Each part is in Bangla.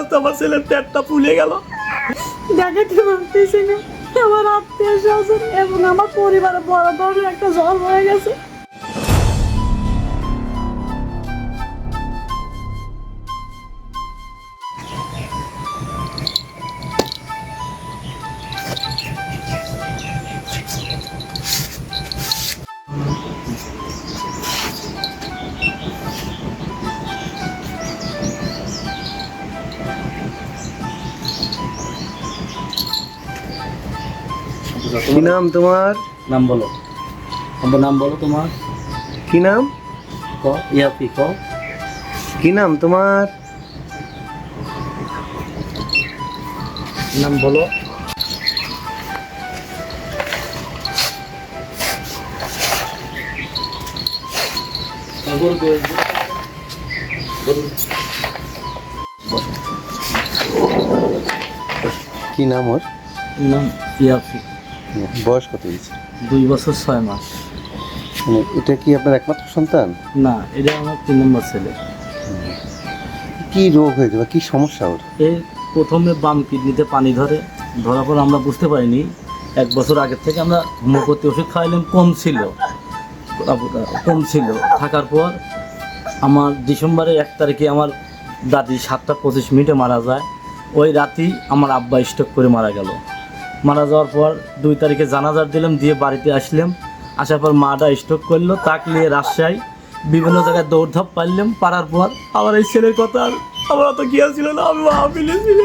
আস্তে আমার ছেলের পেটটা ফুলে গেল। দেখাতে পারতেছি না, আমার আত্মীয় স্বজন এবং আমার পরিবারে বড় ধরনের একটা জল হয়ে গেছে। কি নাম তোমার? নাম বলো। আমার নাম বলো তোমার। কি নাম? ক ইয়াপি ক। কি নাম তোমার? নাম বলো। কি নাম ওর? নাম ইয়াপি। বয়স? কত হয়েছে দুই বছর ছয় মাস। মানে এটা কি আপনার একমাত্র সন্তান? না এটা আমার তিন নম্বর ছেলে। কি রোগ হয়েছে বা কি সমস্যা ওর? এই প্রথমে বাম কিডনিতে পানি ধরে। ধরার পর আমরা বুঝতে পারিনি। এক বছর আগের থেকে আমরা হোমিওপ্যাথি ওষুধ খাওয়াইলাম কম ছিল। কম ছিল। থাকার পর আমার ডিসেম্বরে এক তারিখে আমার দাদি সাতটা পঁচিশ মিনিটে মারা যায়। ওই রাতেই আমার আব্বা স্ট্রোক করে মারা গেল। মারা যাওয়ার পর দুই তারিখে জানাজার দিলাম, দিয়ে বাড়িতে আসলাম। আসার পর মাটা স্ট্রোক করল, তাক নিয়ে রাজশাহী বিভিন্ন জায়গায় দৌড়ধাপ পারলাম পারার পর আমার এই ছেলের কথা আমার অত কি ছিল না, আমি মাহফিলে ছিল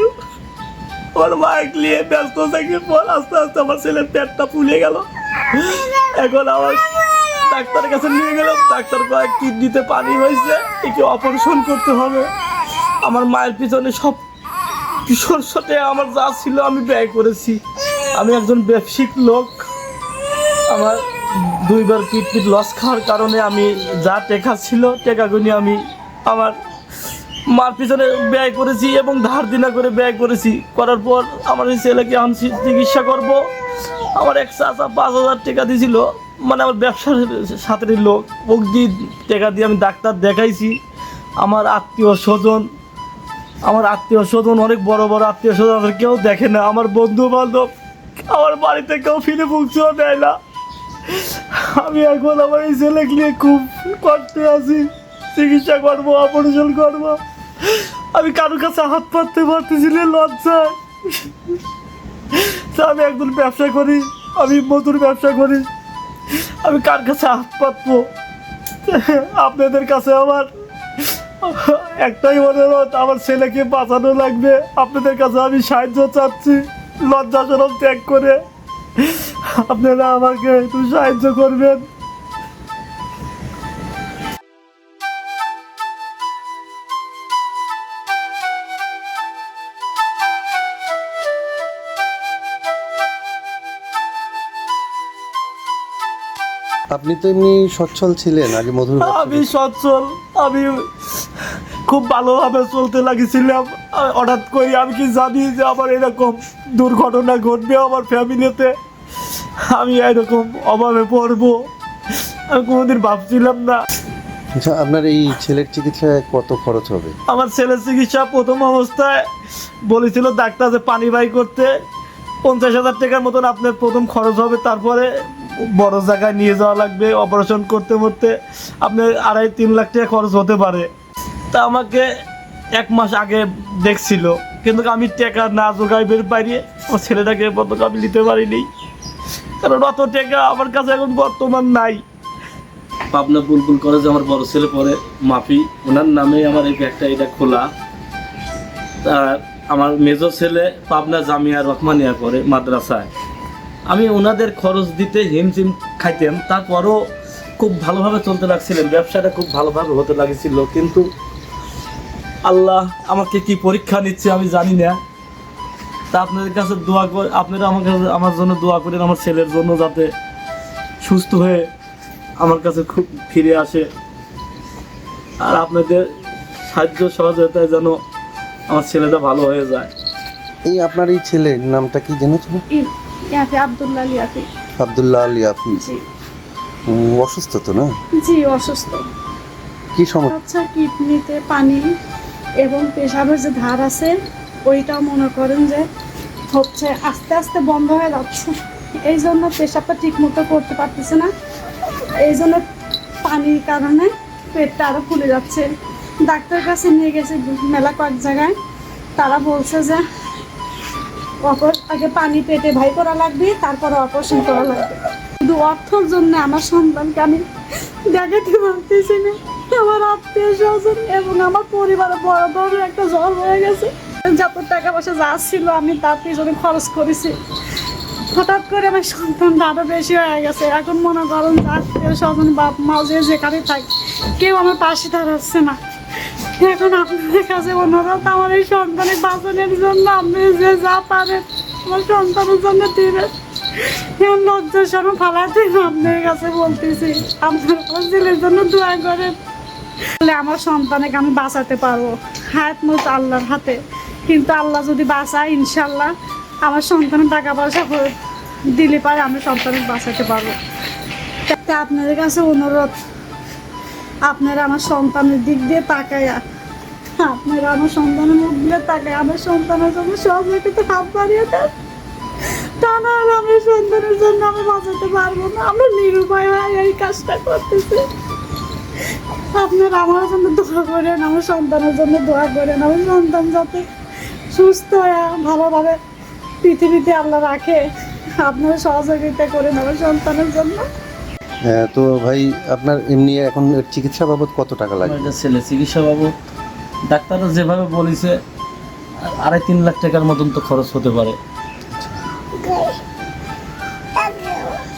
আমার মাইক নিয়ে ব্যস্ত থাকার পর আস্তে আস্তে আমার ছেলের পেটটা ফুলে গেল। এখন আমার ডাক্তারের কাছে নিয়ে গেলাম, ডাক্তার কয়েক কিডনিতে পানি হয়েছে, একে অপারেশন করতে হবে। আমার মায়ের পিছনে সব কিশোর সাথে আমার যা ছিল আমি ব্যয় করেছি। আমি একজন ব্যবসায়িক লোক। আমার দুইবার কিডনির লস খাওয়ার কারণে আমি যা টেকা ছিল টেকাগুলি আমি আমার মার পিছনে ব্যয় করেছি এবং ধার দিনা করে ব্যয় করেছি। করার পর আমার এই ছেলেকে আমি চিকিৎসা করব। আমার এক চাচা পাঁচ হাজার টাকা দিয়েছিল মানে আমার ব্যবসার সাথে লোক দিয়ে টাকা দিয়ে আমি ডাক্তার দেখাইছি। আমার আত্মীয় স্বজন, আমার আত্মীয় স্বজন, অনেক বড় বড় আত্মীয় স্বজন কেউ দেখে না। আমার বন্ধু বান্ধব আমার বাড়িতে কেউ ফিরে মুখছেও দেয় না। আমি এখন আমার এই ছেলেকে নিয়ে খুব কষ্টে আছি। চিকিৎসা করব, অপারেশন করব। আমি কারোর কাছে হাত পাততে পারতেছি না লজ্জায় আমি একজন ব্যবসা করি, আমি মধুর ব্যবসা করি। আমি কার কাছে হাত পাতবো? আপনাদের কাছে আমার একটাই অনুরোধ আমার ছেলেকে বাঁচানো লাগবে। আপনাদের কাছে আমি সাহায্য চাচ্ছি। লজ্জাজনক ত্যাগ করে আপনারা আমাকে একটু সাহায্য করবেন। আপনি তো এমনি সচ্ছল ছিলেন আগে মধুর আমি সচ্ছল আমি খুব ভালোভাবে চলতে লাগিয়েছিলাম হঠাৎ করে আমি কি জানি যে আমার এরকম দুর্ঘটনা ঘটবে আমার ফ্যামিলিতে? আমি এরকম অভাবে পড়ব। আমি কোনোদিন ভাবছিলাম না। আচ্ছা আপনার এই ছেলের চিকিৎসায় কত খরচ হবে? আমার ছেলের চিকিৎসা প্রথম অবস্থায় বলেছিল ডাক্তার যে পানি বাই করতে পঞ্চাশ হাজার টাকার মতন আপনার প্রথম খরচ হবে। তারপরে বড় জায়গায় নিয়ে যাওয়া লাগবে অপারেশন করতে করতে আপনার আড়াই তিন লাখ টাকা খরচ হতে পারে। তা আমাকে এক মাস আগে দেখছিল। কিন্তু আমি টাকা না জোগাইবের বাইরে আমার ছেলেটাকে পর্যন্ত আমি নিতে পারিনি। কারণ অত টাকা আমার কাছে এখন বর্তমান নাই। পাবনা বুলবুল কলেজে আমার বড় ছেলে পড়ে, মাফি। ওনার নামে আমার এই ব্যাগটা এটা খোলা। আর আমার মেজো ছেলে পাবনা জামিয়া রহমানিয়া করে মাদ্রাসায়। আমি ওনাদের খরচ দিতে হিমশিম খাইতাম তারপরও খুব ভালোভাবে চলতে লাগছিলেন, ব্যবসাটা খুব ভালোভাবে হতে লাগছিল। কিন্তু আল্লাহ আমাকে কি পরীক্ষা নিচ্ছে আমি জানি না। তা আপনাদের কাছে দোয়া করে আপনারা আমার কাছে আমার জন্য দোয়া করেন আমার ছেলের জন্য যাতে সুস্থ হয়ে আমার কাছে খুব ফিরে আসে। আর আপনাদের সাহায্য সহযোগিতায় যেন আমার ছেলেটা ভালো হয়ে যায়। এই আপনার এই ছেলের নামটা কি জেনেছেন? আবদুল্লাহ ইয়াফি আবদুল্লাহ আলী আপনি? জি। অসুস্থ তো না? জি অসুস্থ। কি সমস্যা আচ্ছা কিডনিতে পানি এবং পেশাবের যে ধার আছে, ওইটাও মনে করেন যে হচ্ছে আস্তে আস্তে বন্ধ হয়ে যাচ্ছে। এই জন্য পেশাবটা ঠিক মতো করতে পারতেছে না। এই জন্য পানির কারণে পেটটা আরও ফুলে যাচ্ছে। ডাক্তারের কাছে নিয়ে গেছে মেলা কয়েক জায়গায়। তারা বলছে যে অপার আগে পানি পেটে ভাই করা লাগবে, তারপরে অপারেশন করা লাগবে। শুধু অর্থর জন্য আমার সন্তানকে আমি দেখাতে পারতেছি না। আমার আত্মীয় স্বজন এবং আমার পরিবারে বড় ধরনের একটা জ্বর হয়ে গেছে। যত টাকা পয়সা যা ছিল আমি তার পিছনে খরচ করেছি। হঠাৎ করে আমার সন্তানটা আরও বেশি হয়ে গেছে। এখন মনে করেন আত্মীয় স্বজন, বাপ মা যে যেখানে থাকে, কেউ আমার পাশে দাঁড়াচ্ছে না। এখন আপনাদের কাছে অনুরোধ, আমার এই সন্তানের বাঁচানোর জন্য আপনি যে যা পারেন, আমার সন্তানের জন্য দিবেন। লজ্জার সরম ফালাতে আপনার কাছে বলতেছি। আপনার ছেলের জন্য দোয়া করেন। তাহলে আমার সন্তানকে আমি বাঁচাতে পারব। হাত মতো আল্লাহর হাতে। কিন্তু আল্লাহ যদি বাঁচায় ইনশাল্লাহ আমার সন্তানের টাকা পয়সা দিলে পারে আমি সন্তানকে বাঁচাতে পারব। তাই আপনাদের কাছে অনুরোধ, আপনারা আমার সন্তানের দিক দিয়ে তাকায়া, আপনারা আমার সন্তানের মুখ দিয়ে তাকায় আমার সন্তানের জন্য সহযোগিতা হাত বাড়িয়ে দেন। তা না আমার সন্তানের জন্য আমি বাঁচাতে পারব না। আমরা নিরুপায় এই কাজটা করতেছি। আপনারা আমার জন্য দোয়া করেন আমার সন্তানের জন্য দোয়া করেন আমার সন্তান যাতে সুস্থ হয়ে ভালোভাবে পৃথিবীতে আল্লাহ রাখে আপনারা সহযোগিতা করেন আমার সন্তানের জন্য। হ্যাঁ, তো ভাই আপনার এমনি এখন চিকিৎসা বাবদ কত টাকা লাগবে? একটা ছেলে চিকিৎসা বাবদ ডাক্তাররা যেভাবে বলেছে আড়াই তিন লাখ টাকার মতন তো খরচ হতে পারে।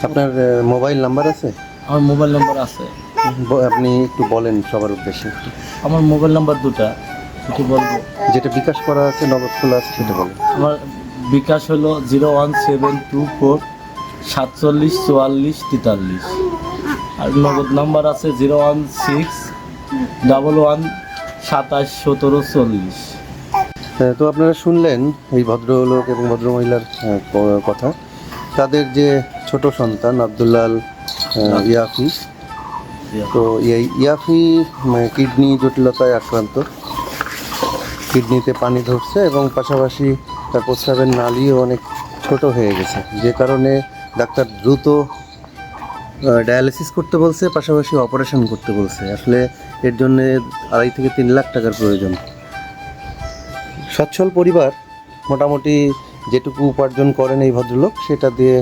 আপনার মোবাইল নাম্বার আছে? আমার মোবাইল নাম্বার আছে। আপনি একটু বলেন সবার উদ্দেশ্যে। আমার মোবাইল নাম্বার দুটা একটু বলব। যেটা বিকাশ করা আছে নগদ খোলা আছে সেটা বলেন। আমার বিকাশ হলো zero one seven two four সাতচল্লিশ চুয়াল্লিশ তেতাল্লিশ। আর নগদ নাম্বার আছে zero one six double one সাতাশ সতেরো চল্লিশ। হ্যাঁ, তো আপনারা শুনলেন এই ভদ্রলোক এবং ভদ্রমহিলার ক- কথা। তাদের যে ছোট সন্তান আবদুল্লাল আহ, ইয়াফি তো ইয়াফি কিডনি জটিলতায় আক্রান্ত। কিডনিতে পানি ধরছে এবং পাশাপাশি তার প্রস্রাবের নালীও অনেক ছোট হয়ে গেছে। যে কারণে ডাক্তার দ্রুত ডায়ালিসিস করতে বলছে, পাশাপাশি অপারেশন করতে বলছে। আসলে এর জন্য আড়াই থেকে তিন লাখ টাকার প্রয়োজন। সচ্ছল পরিবার মোটামুটি যেটুকু উপার্জন করেন এই ভদ্রলোক, সেটা দিয়ে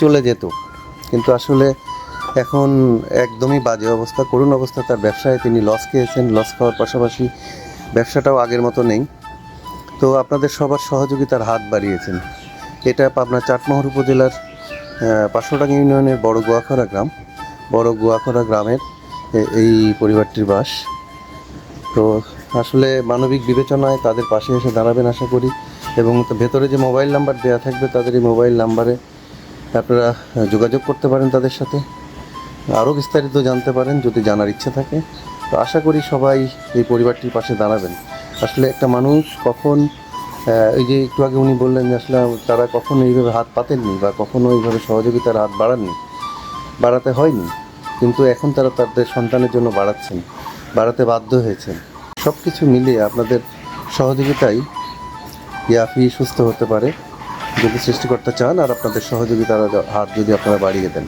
চলে যেত। কিন্তু আসলে এখন একদমই বাজে অবস্থা, করুণ অবস্থা তার ব্যবসায়। তিনি লস খেয়েছেন লস খাওয়ার পাশাপাশি ব্যবসাটাও আগের মতো নেই। তো আপনাদের সবার সহযোগিতার হাত বাড়িয়েছেন। এটা পাবনা চাটমোহর উপজেলার পাঁচশোটাঙ্গা ইউনিয়নের বড় গোয়াখরা গ্রাম। বড় গোয়াখরা গ্রামের এই পরিবারটির বাস। তো আসলে মানবিক বিবেচনায় তাদের পাশে এসে দাঁড়াবেন আশা করি। এবং ভেতরে যে মোবাইল নাম্বার দেওয়া থাকবে, তাদের এই মোবাইল নাম্বারে আপনারা যোগাযোগ করতে পারেন তাদের সাথে। আরও বিস্তারিত জানতে পারেন যদি জানার ইচ্ছে থাকে। তো আশা করি সবাই এই পরিবারটির পাশে দাঁড়াবেন। আসলে একটা মানুষ কখন এই যে একটু আগে উনি বললেন যে আসলে তারা কখনো এইভাবে হাত পাতেননি বা কখনো এইভাবে সহযোগিতার হাত বাড়াননি, বাড়াতে হয়নি। কিন্তু এখন তারা তাদের সন্তানের জন্য বাড়াচ্ছেন, বাড়াতে বাধ্য হয়েছেন। সব কিছু মিলিয়ে আপনাদের সহযোগিতাই ইয়াফি সুস্থ হতে পারে। যদি সৃষ্টিকর্তা চান আর আপনাদের সহযোগিতার হাত যদি আপনারা বাড়িয়ে দেন।